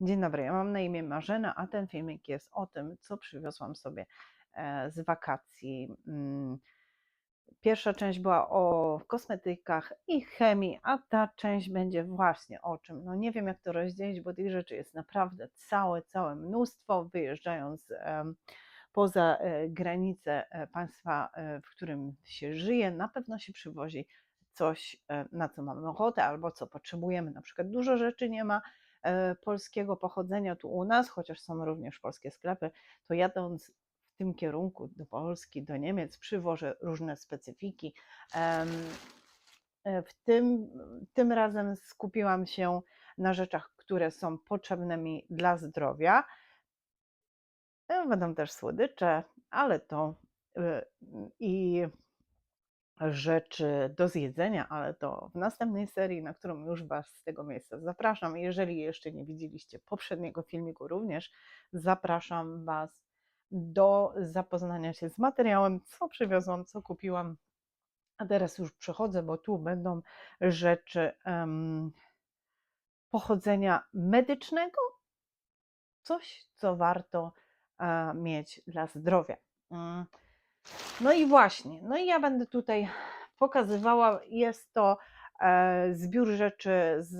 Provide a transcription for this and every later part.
Dzień dobry, ja mam na imię Marzena, a ten filmik jest o tym, co przywiozłam sobie e, z wakacji. Mm, Pierwsza część była o kosmetykach i chemii, a ta część będzie właśnie o czym. No nie wiem, jak to rozdzielić, bo tych rzeczy jest naprawdę całe, całe mnóstwo. Wyjeżdżając poza e, granice e, państwa, w którym się żyje, na pewno się przywozi coś, na co mamy ochotę albo co potrzebujemy. Na przykład dużo rzeczy nie ma polskiego pochodzenia tu u nas, chociaż są również polskie sklepy, to jadąc w tym kierunku do Polski, do Niemiec, przywożę różne specyfiki. E, W tym, tym razem skupiłam się na rzeczach, które są potrzebne mi dla zdrowia. E, Będą też słodycze, ale to e, i rzeczy do zjedzenia, ale to w następnej serii, na którą już Was z tego miejsca zapraszam. Jeżeli jeszcze nie widzieliście poprzedniego filmiku, również zapraszam Was do zapoznania się z materiałem, co przywiozłam, co kupiłam. A teraz już przechodzę, bo tu będą rzeczy em, pochodzenia medycznego, coś, co warto e, mieć dla zdrowia. Mm. No i właśnie, no i ja będę tutaj pokazywała, jest to e, zbiór rzeczy z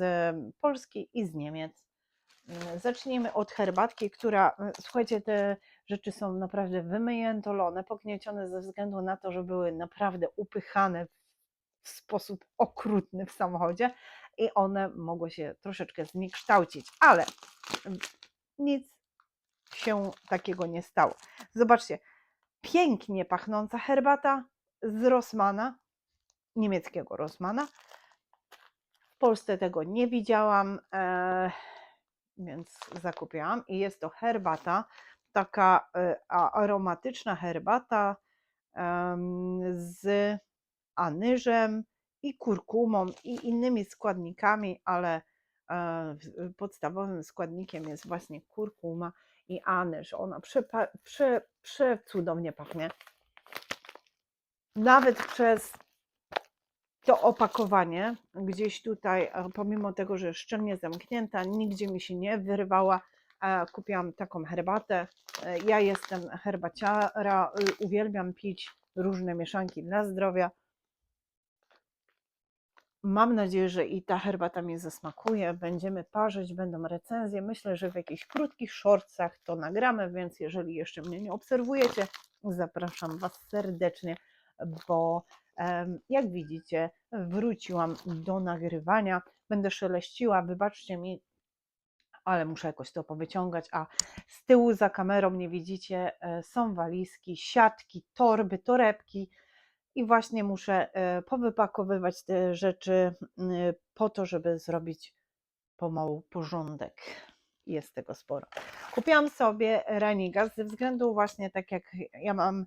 Polski i z Niemiec. Mm, Zacznijmy od herbatki, która, e, słuchajcie, te rzeczy są naprawdę wymyjętolone, pogniecione ze względu na to, że były naprawdę upychane w sposób okrutny w samochodzie i one mogły się troszeczkę zniekształcić, ale mm, nic się takiego nie stało. Zobaczcie, pięknie pachnąca herbata z Rossmana, niemieckiego Rossmana. W Polsce tego nie widziałam, e, więc zakupiłam. I jest to herbata, taka e, aromatyczna herbata em, z anyżem i kurkumą i innymi składnikami, ale e, podstawowym składnikiem jest właśnie kurkuma i anyż. Ona przepa- prze, przecudownie pachnie. Nawet przez to opakowanie, gdzieś tutaj, pomimo tego, że jest szczelnie zamknięta, nigdzie mi się nie wyrwała. Kupiłam taką herbatę. Ja jestem herbaciara, uwielbiam pić różne mieszanki dla zdrowia. Mam nadzieję, że i ta herbata mi zasmakuje. Będziemy parzyć, będą recenzje. Myślę, że w jakichś krótkich shortsach to nagramy, więc jeżeli jeszcze mnie nie obserwujecie, zapraszam Was serdecznie, bo jak widzicie, wróciłam do nagrywania. Będę szeleściła, wybaczcie mi, ale muszę jakoś to powyciągać. A z tyłu za kamerą nie widzicie, e, są walizki, siatki, torby, torebki. I właśnie muszę e, powypakowywać te rzeczy m, po to, żeby zrobić pomału porządek. Jest tego sporo. Kupiłam sobie Ranigas ze względu właśnie tak jak ja mam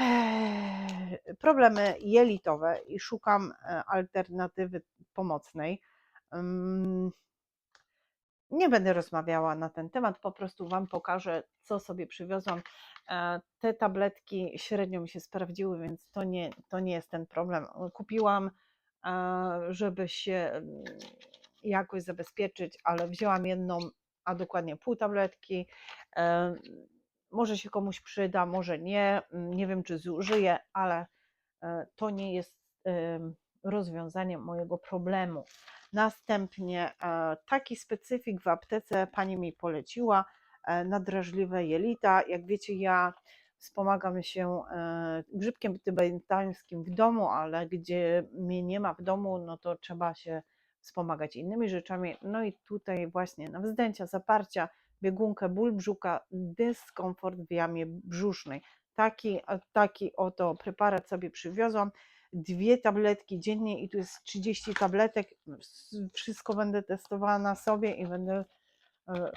e, problemy jelitowe i szukam e, alternatywy pomocnej. Nie będę rozmawiała na ten temat, po prostu Wam pokażę, co sobie przywiozłam. E, Te tabletki średnio mi się sprawdziły, więc to nie, to nie jest ten problem. Kupiłam, e, żeby się mm, jakoś zabezpieczyć, ale wzięłam jedną, a dokładnie pół tabletki. E, Może się komuś przyda, może nie. Mm, Nie wiem, czy zużyję, ale to nie jest rozwiązanie mojego problemu. Następnie e, taki specyfik w aptece pani mi poleciła e, na drażliwe jelita. Jak wiecie, ja wspomagam się e, grzybkiem tybetańskim w domu, ale gdzie mnie nie ma w domu, no to trzeba się wspomagać innymi rzeczami. No i tutaj właśnie na wzdęcia, zaparcia, biegunkę, ból brzucha, dyskomfort w jamie brzusznej. Taki, taki oto preparat sobie przywiozłam dwie tabletki dziennie i tu jest 30 tabletek. Wszystko będę testowała na sobie i będę e,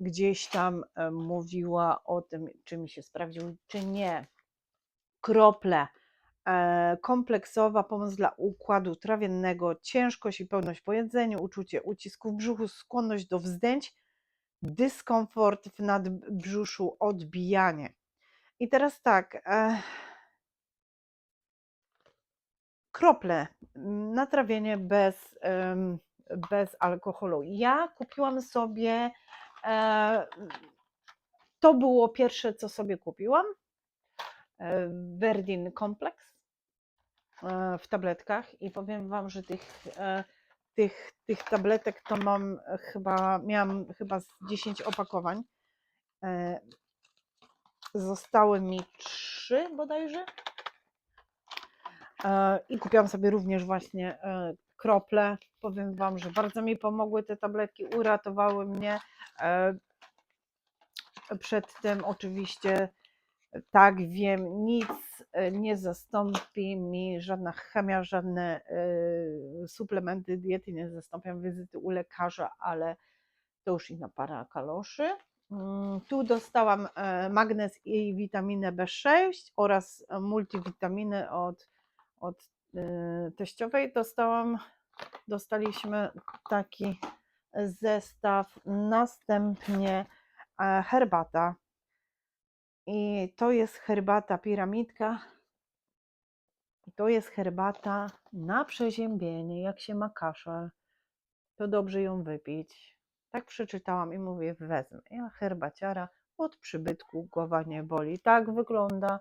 gdzieś tam e, mówiła o tym, czy mi się sprawdził, czy nie. Krople. e, Kompleksowa pomoc dla układu trawiennego, ciężkość i pełność po jedzeniu, uczucie ucisku w brzuchu, skłonność do wzdęć, dyskomfort w nadbrzuszu, odbijanie. I teraz tak, e, krople, mm, natrawienie bez bez alkoholu. Ja kupiłam sobie, e, to było pierwsze, co sobie kupiłam, e, Verdin Complex e, w tabletkach i powiem Wam, że tych, tych, tych tabletek to mam chyba, miałam chyba z 10 opakowań. Zostały mi trzy bodajże. E, I kupiłam sobie również właśnie e, krople. Powiem Wam, że bardzo mi pomogły te tabletki, uratowały mnie. E, Przed tym oczywiście, tak wiem, nic nie zastąpi mi, żadna chemia, żadne suplementy diety nie zastąpią wizyty u lekarza, ale to już inna para kaloszy. Mm, Tu dostałam magnez i witaminę B6 oraz multivitaminę od, od e, teściowej. Dostałam, dostaliśmy taki zestaw. Następnie e, herbata. I to jest herbata piramidka. I To jest herbata na przeziębienie. Jak się ma kaszel, to dobrze ją wypić. Tak przeczytałam i mówię, wezmę. Ja herbaciara od przybytku, głowa nie boli. Tak wygląda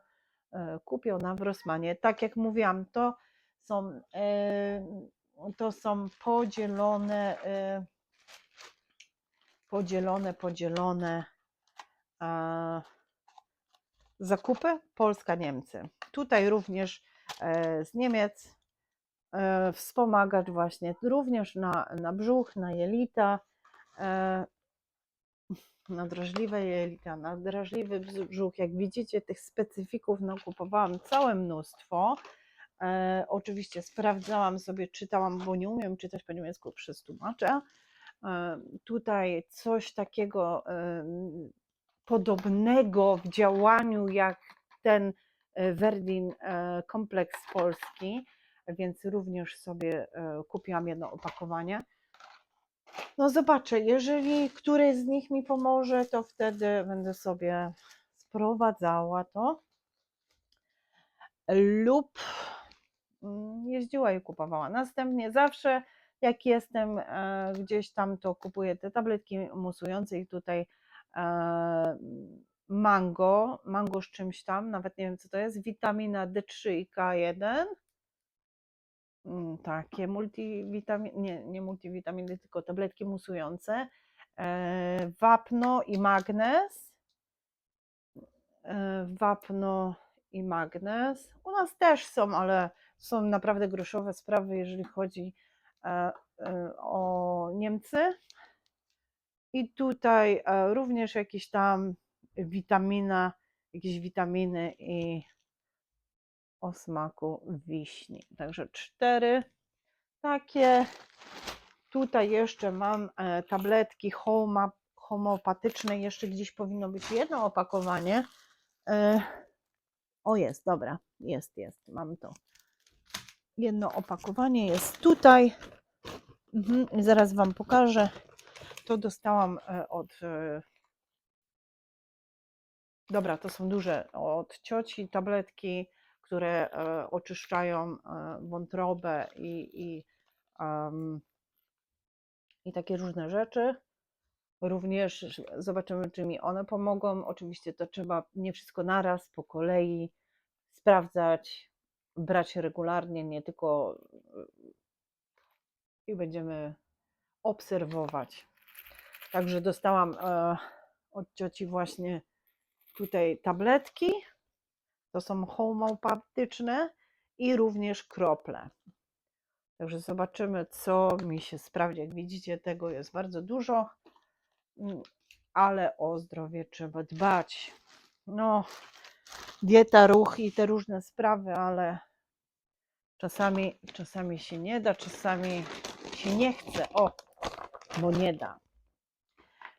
kupiona w Rosmanie. Tak jak mówiłam, to są, e, to są podzielone, e, podzielone, podzielone e, zakupy Polska-Niemcy. Tutaj również e, z Niemiec e, wspomagać właśnie również na, na brzuch, na jelita, e, na drażliwe jelita, na drażliwy brzuch. Jak widzicie, tych specyfików nakupowałam całe mnóstwo. E, oczywiście sprawdzałam sobie, czytałam, bo nie umiem czytać po niemiecku przez tłumacza. E, tutaj coś takiego em, podobnego w działaniu jak ten e, Verdin e, kompleks polski, więc również sobie e, kupiłam jedno opakowanie. No zobaczę, jeżeli któreś z nich mi pomoże, to wtedy będę sobie sprowadzała to. Lub mm, jeździła i kupowała. Następnie zawsze jak jestem e, gdzieś tam, to kupuję te tabletki musujące i tutaj e, mango, mango z czymś tam, nawet nie wiem co to jest, witamina D3 i K1. Mm, Takie multivitaminy, nie, nie multivitaminy, tylko tabletki musujące. E, Wapno i magnez. E, Wapno i magnez. U nas też są, ale są naprawdę groszowe sprawy, jeżeli chodzi e, o Niemcy. I tutaj również jakieś tam witamina, jakieś witaminy i o smaku wiśni. Także cztery takie. Tutaj jeszcze mam e, tabletki homa, homeopatyczne. Jeszcze gdzieś powinno być jedno opakowanie. E, o jest, dobra, jest, jest, mam to. Jedno opakowanie jest tutaj. Mhm, zaraz Wam pokażę. To dostałam e, od. Dobra, to są duże od cioci tabletki, które e, oczyszczają e, wątrobę i, i, em, i takie różne rzeczy. Również zobaczymy, czy mi one pomogą. Oczywiście to trzeba nie wszystko naraz, po kolei sprawdzać, brać regularnie, nie tylko e, i będziemy obserwować. Także dostałam od cioci właśnie tutaj tabletki. To są homeopatyczne i również krople. Także zobaczymy, co mi się sprawdzi. Jak widzicie, tego jest bardzo dużo, mm, ale o zdrowie trzeba dbać. No, dieta, ruch i te różne sprawy, ale czasami, czasami się nie da, czasami się nie chce. O, bo nie da.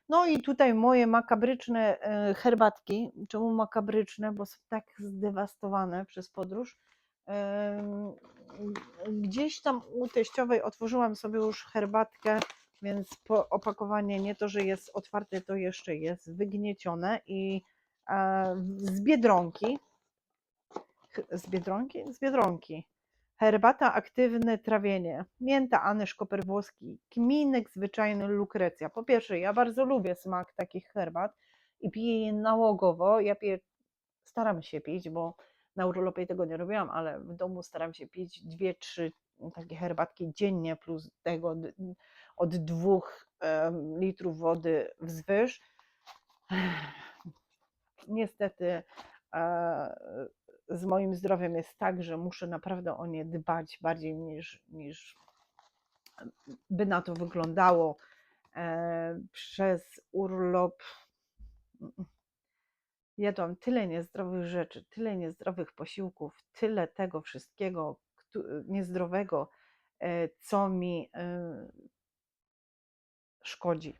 No i tutaj moje makabryczne e, herbatki. Czemu makabryczne? Bo są tak zdewastowane przez podróż. Gdzieś tam u teściowej otworzyłam sobie już herbatkę, więc opakowanie nie to, że jest otwarte, to jeszcze jest wygniecione i z Biedronki. Z Biedronki? Z Biedronki. Herbata aktywne trawienie. Mięta, anyż, koper włoski, kminek zwyczajny, lukrecja. Po pierwsze, ja bardzo lubię smak takich herbat i piję je nałogowo. Ja piję, staram się pić, bo na urlopie tego nie robiłam, ale w domu staram się pić dwie, trzy takie herbatki dziennie, plus tego od dwóch litrów wody wzwyż. Niestety e, z moim zdrowiem jest tak, że muszę naprawdę o nie dbać bardziej niż, niż by na to wyglądało e, przez urlop. Jadłam tyle niezdrowych rzeczy, tyle niezdrowych posiłków, tyle tego wszystkiego niezdrowego, e, co mi e, szkodzi.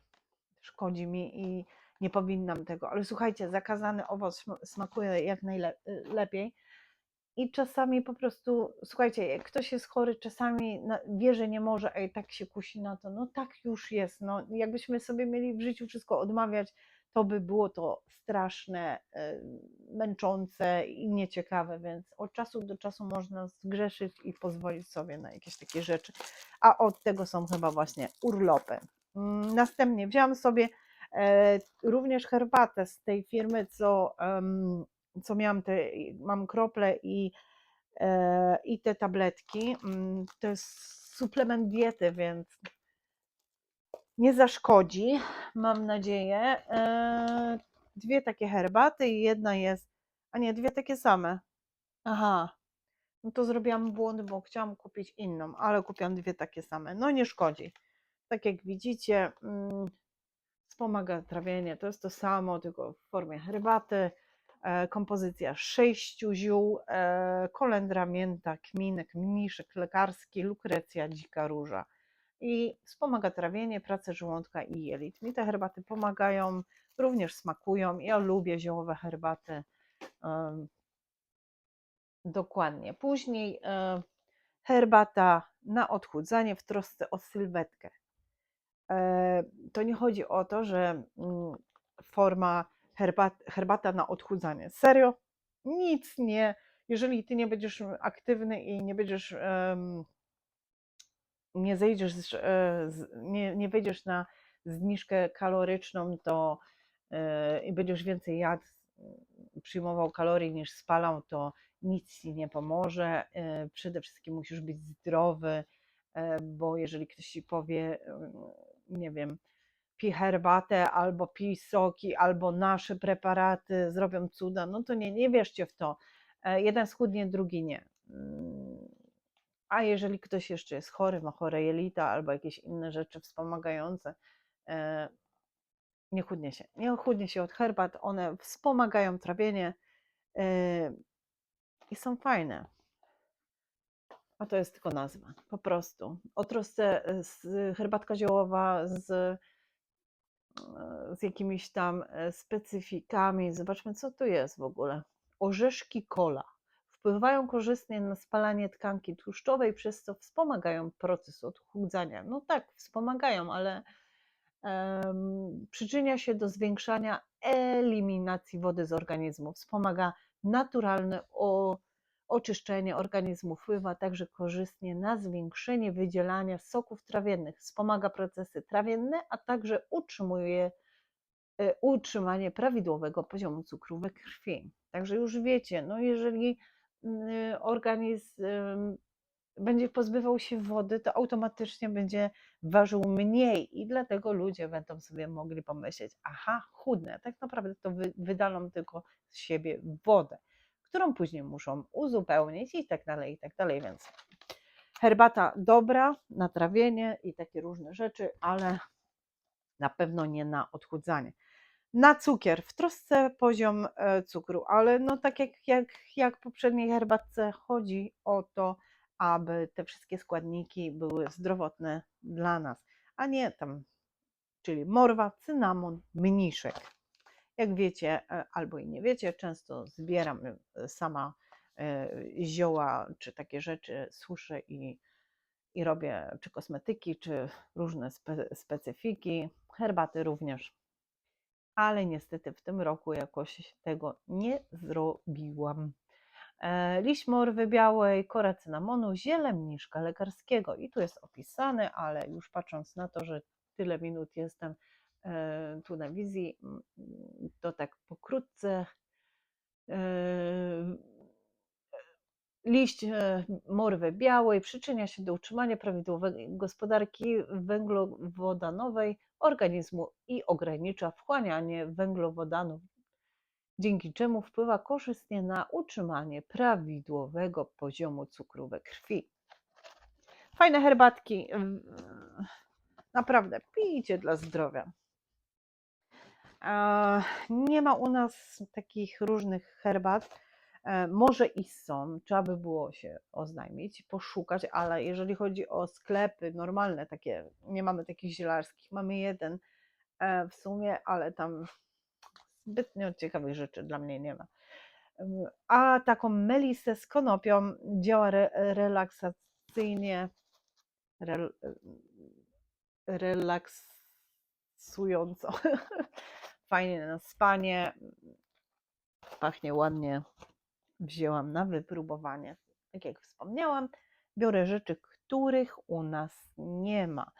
Szkodzi mi i nie powinnam tego. Ale słuchajcie, zakazany owoc sm- smakuje jak najlepiej. I czasami po prostu, słuchajcie, jak ktoś jest chory, czasami wie, że nie może, a i tak się kusi na to. No tak już jest. No, jakbyśmy sobie mieli w życiu wszystko odmawiać, to by było to straszne, e, męczące i nieciekawe, więc od czasu do czasu można zgrzeszyć i pozwolić sobie na jakieś takie rzeczy. A od tego są chyba właśnie urlopy. Mm, Następnie wziąłam sobie również herbatę z tej firmy, co, co miałam te, mam krople i, e, i te tabletki. Mm, To jest suplement diety, więc nie zaszkodzi, mam nadzieję. E, Dwie takie herbaty i jedna jest, a nie, dwie takie same. Aha, no to zrobiłam błąd, bo chciałam kupić inną, ale kupiłam dwie takie same. No nie szkodzi. Tak jak widzicie, mm, wspomaga trawienie. To jest to samo, tylko w formie herbaty. E, kompozycja sześciu ziół, e, kolendra, mięta, kminek, mniszek lekarski, lukrecja, dzika róża. I wspomaga trawienie, pracę żołądka i jelit. Mi te herbaty pomagają, również smakują. Ja lubię ziołowe herbaty. Dokładnie. Później e, herbata na odchudzanie w trosce o sylwetkę. E, To nie chodzi o to, że mm, forma herbat, herbata na odchudzanie. Serio? Nic nie. Jeżeli ty nie będziesz aktywny i nie będziesz, nie zejdziesz, e, nie, nie wejdziesz na zniżkę kaloryczną, to e, i będziesz więcej jadł, przyjmował kalorii niż spalał, to nic ci nie pomoże. Przede wszystkim musisz być zdrowy, bo jeżeli ktoś ci powie, em, nie wiem, pij herbatę, albo pij soki, albo nasze preparaty zrobią cuda, no to nie, nie wierzcie w to. E, Jeden schudnie, drugi nie. Mm, A jeżeli ktoś jeszcze jest chory, ma chore jelita albo jakieś inne rzeczy wspomagające, e, nie chudnie się. Nie chudnie się od herbat, one wspomagają trawienie e, i są fajne. A to jest tylko nazwa, po prostu. O trosce e, z herbatka ziołowa z, e, z jakimiś tam e, specyfikami. Zobaczmy, co tu jest w ogóle. Orzeszki kola. Wpływają korzystnie na spalanie tkanki tłuszczowej, przez co wspomagają proces odchudzania. No tak, wspomagają, ale em, przyczynia się do zwiększania eliminacji wody z organizmu. Wspomaga naturalne o, oczyszczenie organizmu, wpływa także korzystnie na zwiększenie wydzielania soków trawiennych, wspomaga procesy trawienne, a także utrzymuje e, utrzymanie prawidłowego poziomu cukru we krwi. Także już wiecie, no jeżeli mm, organizm ym, będzie pozbywał się wody, to automatycznie będzie ważył mniej i dlatego ludzie będą sobie mogli pomyśleć, aha, chudnę, tak naprawdę to wy, wydalam tylko z siebie wodę, którą później muszą uzupełnić i tak dalej, i tak dalej, więc herbata dobra na trawienie i takie różne rzeczy, ale na pewno nie na odchudzanie. Na cukier, w trosce poziom e, cukru, ale no tak jak, jak, jak w poprzedniej herbatce chodzi o to, aby te wszystkie składniki były zdrowotne dla nas, a nie tam, czyli morwa, cynamon, mniszek. Jak wiecie, e, albo i nie wiecie, często zbieram e, sama e, zioła czy takie rzeczy, suszę i, i robię czy kosmetyki, czy różne spe, specyfiki, herbaty również. Ale niestety w tym roku jakoś tego nie zrobiłam. liść morwy białej, kora cynamonu, ziele mniszka lekarskiego. I tu jest opisane, ale już patrząc na to, że tyle minut jestem tu na wizji, to tak pokrótce. E, Liść e, morwy białej przyczynia się do utrzymania prawidłowej gospodarki węglowodanowej organizmu i ogranicza wchłanianie węglowodanów, dzięki czemu wpływa korzystnie na utrzymanie prawidłowego poziomu cukru we krwi. Fajne herbatki. Naprawdę, pijcie dla zdrowia. Nie ma u nas takich różnych herbat. E, Może i są, trzeba by było się oznajmić, poszukać, ale jeżeli chodzi o sklepy normalne, takie, nie mamy takich zielarskich, mamy jeden e, w sumie, ale tam zbytnio ciekawych rzeczy dla mnie nie ma. A taką melisę z konopią działa re, relaksacyjnie, rel, relaksująco. Fajnie na spanie, pachnie ładnie. Wzięłam na wypróbowanie. Tak jak wspomniałam, biorę rzeczy, których u nas nie ma.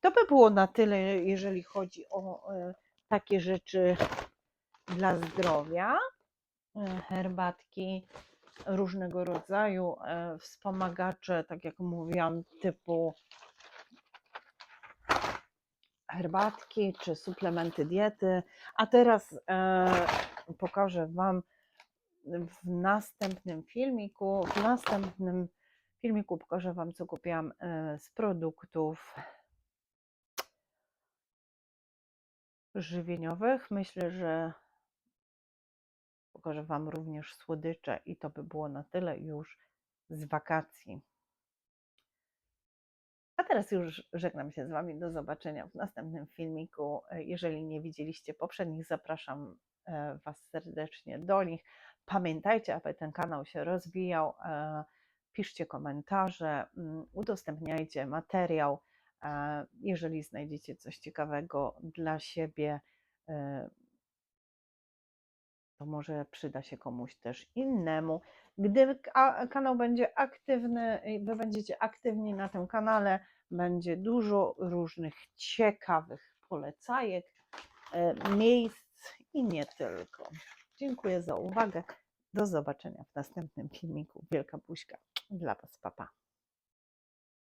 To by było na tyle, jeżeli chodzi o e, takie rzeczy dla zdrowia. E, Herbatki różnego rodzaju, e, wspomagacze, tak jak mówiłam, typu herbatki czy suplementy diety. A teraz e, pokażę Wam w następnym filmiku. W następnym filmiku pokażę Wam, co kupiłam e, z produktów żywieniowych. Myślę, że pokażę Wam również słodycze i to by było na tyle już z wakacji. Teraz już żegnam się z Wami. Do zobaczenia w następnym filmiku. Jeżeli nie widzieliście poprzednich, zapraszam e, Was serdecznie do nich. Pamiętajcie, aby ten kanał się rozwijał. e, Piszcie komentarze, mm, udostępniajcie materiał. e, Jeżeli znajdziecie coś ciekawego dla siebie, to może przyda się komuś też innemu. Gdy ka- kanał będzie aktywny, wy będziecie aktywni na tym kanale, będzie dużo różnych ciekawych polecajek, e, miejsc i nie tylko. Dziękuję za uwagę. Do zobaczenia w następnym filmiku. Wielka buźka dla Was, papa.